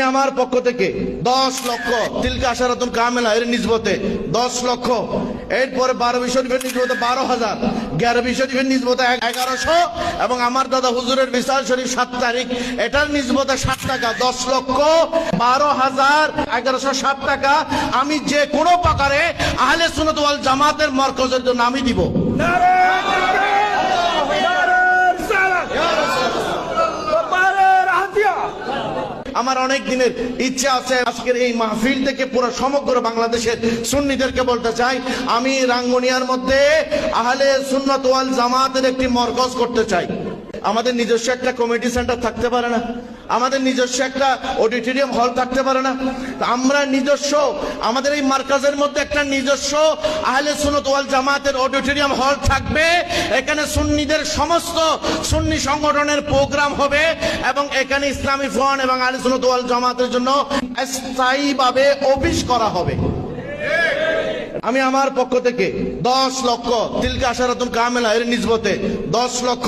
আমি আমার পক্ষ থেকে দশ লক্ষ তিলকা আশারাতুল কামেলা এর নিজবতে দশ লক্ষ। এরপরে বারো শরীফের নিজবতে বারো হাজার। গ্যারবি শরীফের নিজবতে এগারোশো। এবং আমার দাদা হুজুরের বিশাল শরীফ সাত তারিখ, এটার নিজবতে ষাট টাকা, দশ লক্ষ বারো হাজার এগারোশো ষাট টাকা। আমি যে কোনো প্রকারে আহলে সুনত ওয়াল জামাতের মরকজের জন্য আমি দিব। আমার অনেক দিনের ইচ্ছা আছে, আজকের এই মাহফিল থেকে পুরো সমগ্র বাংলাদেশের সুন্নিদেরকে বলতে চাই, আমি রাঙ্গুনিয়ার মধ্যে আহলে সুন্নত ওয়াল জামাতের একটি মরকজ করতে চাই। আমাদের নিজস্ব একটা কমিটি সেন্টার থাকতে পারে না। আমাদের নিজস্ব একটা অডিটোরিয়াম হল থাকতে পারে না। আমরা নিজস্ব, আমাদের এই মার্কাজের মধ্যে একটা নিজস্ব আহলে সুনত ওয়াল জামাতের অডিটোরিয়াম হল থাকবে। এখানে সুন্নিদের সমস্ত সুন্নি সংগঠনের প্রোগ্রাম হবে এবং এখানে ইসলামী ফ্রন্ট এবং আহলে সুনত ওয়াল জামাতের জন্য স্থায়ীভাবে অফিস করা হবে। আমি আমার পক্ষ থেকে দশ লক্ষ তিলকা আশারাতুল কামেলা এর নিজবতে দশ লক্ষ।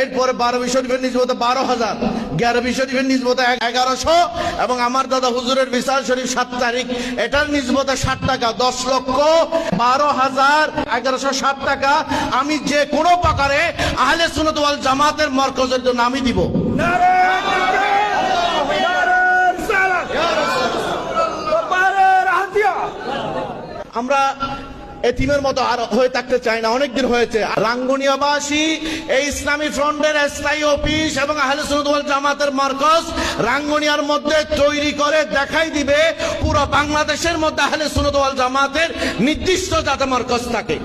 এরপরে বারো শরীফের নিজবতে বারো হাজার গ্যারবি শরীফের নিজবতে এগারোশো এবং আমার দাদা হুজুরের বিশাল শরীফ সাত তারিখ, এটার নিজবতে ষাট টাকা, দশ লক্ষ বারো হাজার, এগারোশো ষাট টাকা। আমি যে কোনো প্রকারে আহলে সুনত জামাতের মরকজের জন্য আমি দিব। আমরা এতিমের মতো আর হয়ে থাকতে চাই না অনেকদিন হয়েছে। রাঙ্গুনিয়াবাসী, এই ইসলামী ফ্রন্টের স্থায়ী অফিস এবং আহলে জামাতের মার্কজ রাঙ্গুনিয়ার মধ্যে তৈরি করে দেখাই দিবে, পুরো বাংলাদেশের মধ্যে আহলে জামাতের নির্দিষ্ট যাতে মার্কজ থাকে।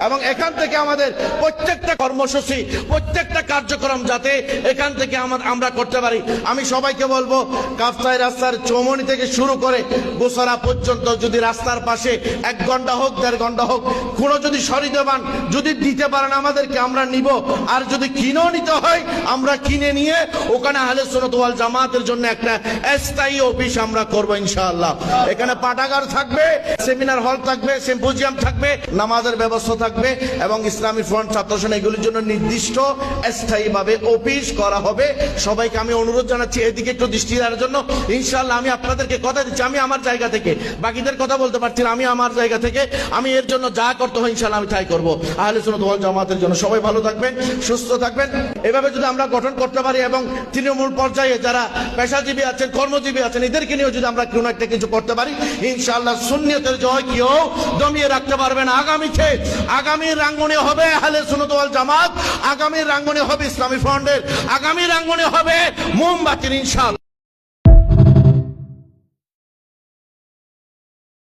এবং এখান থেকে আমাদের প্রত্যেকটা কর্মসূচি, প্রত্যেকটা কার্যক্রম যাতে এখান থেকে আমার- আমরা করতে পারি। আমি সবাইকে বলব কাফতাই রাস্তার চৌমনি থেকে শুরু করে গোসরা পর্যন্ত যদি রাস্তার পাশে এক ঘণ্টা হোক, দেড় ঘণ্টা হোক, কোনো যদি সরিদেবান যদি দিতে পারেন আমাদেরকে, আমরা নিব। আর যদি কিনেও নিতে হয়, আমরা কিনে নিয়ে ওখানে আহলে সুন্নাত ওয়াল জামাতের জন্য একটা স্থায়ী অফিস আমরা করব ইনশাআল্লাহ। এখানে পাঠাগার থাকবে, সেমিনার হল থাকবে, সিম্পোজিয়াম থাকবে, নামাজের ব্যবস্থা থাকবে এবং ইসলামী ফ্রন্ট ছাত্র সেনা এগুলির জন্য নির্দিষ্ট স্থায়ীভাবে অফিস করা হবে। সবাইকে আমি অনুরোধ জানাচ্ছি এদিকে একটু দৃষ্টি দেওয়ার জন্য। ইনশাআল্লাহ আমি আপনাদেরকে কথা দিচ্ছি, আমি আমার জায়গা থেকে। বাকিদের কথা বলতে পারছি আমি আমার জায়গা থেকে। আমি এর জন্য যা করতে হয় ইনশাআল্লাহ আমি তাই করব। আহলে ওয়াল জামাতের জন্য সবাই ভালো থাকবেন, সুস্থ থাকবেন। এভাবে যদি আমরা গঠন করতে পারি এবং তৃণমূল পর্যায়ে যারা পেশাজীবী আছেন, কর্মজীবী আছেন, এদেরকে নিয়েও যদি আমরা কোনো একটা কিছু করতে পারি, ইনশাআল্লাহ সুন্নিয়তের জয় কেউ দমিয়ে রাখতে পারবেন আগামীতে আগামী রাঙ্গনে হবে আহলে সুনতওয়াল ওয়াল জামাত, আগামী রাঙ্গনে হবে ইসলামী ফ্রন্টের, আগামী রাঙ্গনে হবে মোমবাতির ইনশাআল্লাহ।